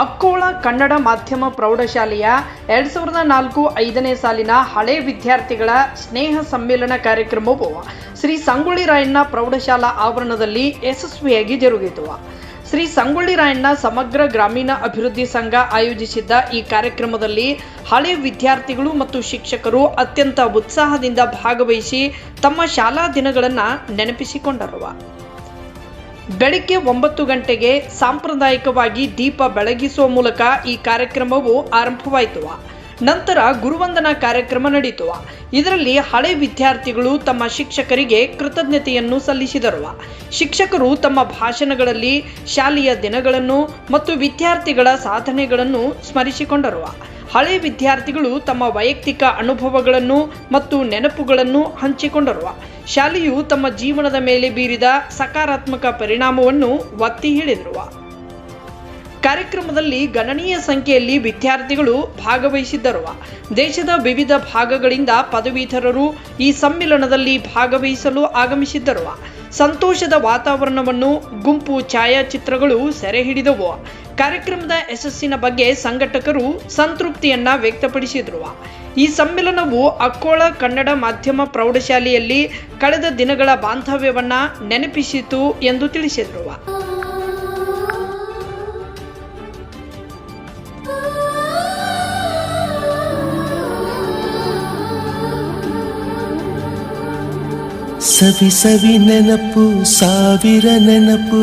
ಅಕ್ಕೋಳ ಕನ್ನಡ ಮಾಧ್ಯಮ ಪ್ರೌಢಶಾಲೆಯ ಎರಡು ಸಾವಿರದ ನಾಲ್ಕು ಐದನೇ ಸಾಲಿನ ಹಳೆ ವಿದ್ಯಾರ್ಥಿಗಳ ಸ್ನೇಹ ಸಮ್ಮೇಳನ ಕಾರ್ಯಕ್ರಮವು ಶ್ರೀ ಸಂಗೊಳ್ಳಿ ರಾಯಣ್ಣ ಪ್ರೌಢಶಾಲಾ ಆವರಣದಲ್ಲಿ ಯಶಸ್ವಿಯಾಗಿ ಜರುಗಿತು. ಶ್ರೀ ಸಂಗೊಳ್ಳಿ ರಾಯಣ್ಣ ಸಮಗ್ರ ಗ್ರಾಮೀಣ ಅಭಿವೃದ್ಧಿ ಸಂಘ ಆಯೋಜಿಸಿದ್ದ ಈ ಕಾರ್ಯಕ್ರಮದಲ್ಲಿ ಹಳೆ ವಿದ್ಯಾರ್ಥಿಗಳು ಮತ್ತು ಶಿಕ್ಷಕರು ಅತ್ಯಂತ ಉತ್ಸಾಹದಿಂದ ಭಾಗವಹಿಸಿ ತಮ್ಮ ಶಾಲಾ ದಿನಗಳನ್ನು ನೆನಪಿಸಿಕೊಂಡರು. ಬೆಳಗ್ಗೆ ಒಂಬತ್ತು ಗಂಟೆಗೆ ಸಾಂಪ್ರದಾಯಿಕವಾಗಿ ದೀಪ ಬೆಳಗಿಸುವ ಮೂಲಕ ಈ ಕಾರ್ಯಕ್ರಮವು ಆರಂಭವಾಯಿತು. ನಂತರ ಗುರುವಂದನಾ ಕಾರ್ಯಕ್ರಮ ನಡೆಯಿತು ಇದರಲ್ಲಿ ಹಳೆ ವಿದ್ಯಾರ್ಥಿಗಳು ತಮ್ಮ ಶಿಕ್ಷಕರಿಗೆ ಕೃತಜ್ಞತೆಯನ್ನು ಸಲ್ಲಿಸಿದರು. ಶಿಕ್ಷಕರು ತಮ್ಮ ಭಾಷಣಗಳಲ್ಲಿ ಶಾಲೆಯ ದಿನಗಳನ್ನು ಮತ್ತು ವಿದ್ಯಾರ್ಥಿಗಳ ಸಾಧನೆಗಳನ್ನು ಸ್ಮರಿಸಿಕೊಂಡರು. ಹಳೆ ವಿದ್ಯಾರ್ಥಿಗಳು ತಮ್ಮ ವೈಯಕ್ತಿಕ ಅನುಭವಗಳನ್ನು ಮತ್ತು ನೆನಪುಗಳನ್ನು ಹಂಚಿಕೊಂಡರು. ಶಾಲೆಯು ತಮ್ಮ ಜೀವನದ ಮೇಲೆ ಬೀರಿದ ಸಕಾರಾತ್ಮಕ ಪರಿಣಾಮವನ್ನು ಒತ್ತಿ ಹೇಳಿದರು ಕಾರ್ಯಕ್ರಮದಲ್ಲಿ ಗಣನೀಯ ಸಂಖ್ಯೆಯಲ್ಲಿ ವಿದ್ಯಾರ್ಥಿಗಳು ಭಾಗವಹಿಸಿದ್ದರು ದೇಶದ ವಿವಿಧ ಭಾಗಗಳಿಂದ ಪದವೀಧರರು ಈ ಸಮ್ಮೇಳನದಲ್ಲಿ ಭಾಗವಹಿಸಲು ಆಗಮಿಸಿದ್ದರು ಸಂತೋಷದ ವಾತಾವರಣವನ್ನು ಗುಂಪು ಛಾಯಾಚಿತ್ರಗಳು ಸೆರೆ ಹಿಡಿದವು ಕಾರ್ಯಕ್ರಮದ ಯಶಸ್ಸಿನ ಬಗ್ಗೆ ಸಂಘಟಕರು ಸಂತೃಪ್ತಿಯನ್ನ ವ್ಯಕ್ತಪಡಿಸಿದರು ಈ ಸಮ್ಮೇಳನವು ಅಕ್ಕೋಳ ಕನ್ನಡ ಮಾಧ್ಯಮ ಪ್ರೌಢಶಾಲೆಯಲ್ಲಿ ಕಳೆದ ದಿನಗಳ ಬಾಂಧವ್ಯವನ್ನ ನೆನಪಿಸಿತು ಎಂದು ತಿಳಿಸಿದರು. ಸವಿ ಸವಿ ನೆನಪು, ಸಾವಿರ ನೆನಪು.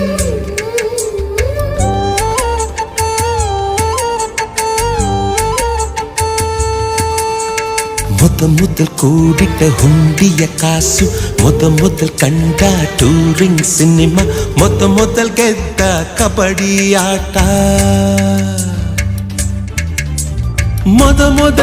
ಮೊದ ಮೊದಲ್ ಕೂಡಿಟ್ಟ ಹುಂಡಿಯ ಕಾಸು ಮೊದ ಮೊದಲ್ ಕಂಡ ಟೂರಿಂಗ್ ಸಿನಿಮಾ ಮೊದ ಮೊದಲ್ ಗೆದ್ದ ಕಬಡ್ಡಿ ಆಟ ಮೊದ ಮೊದ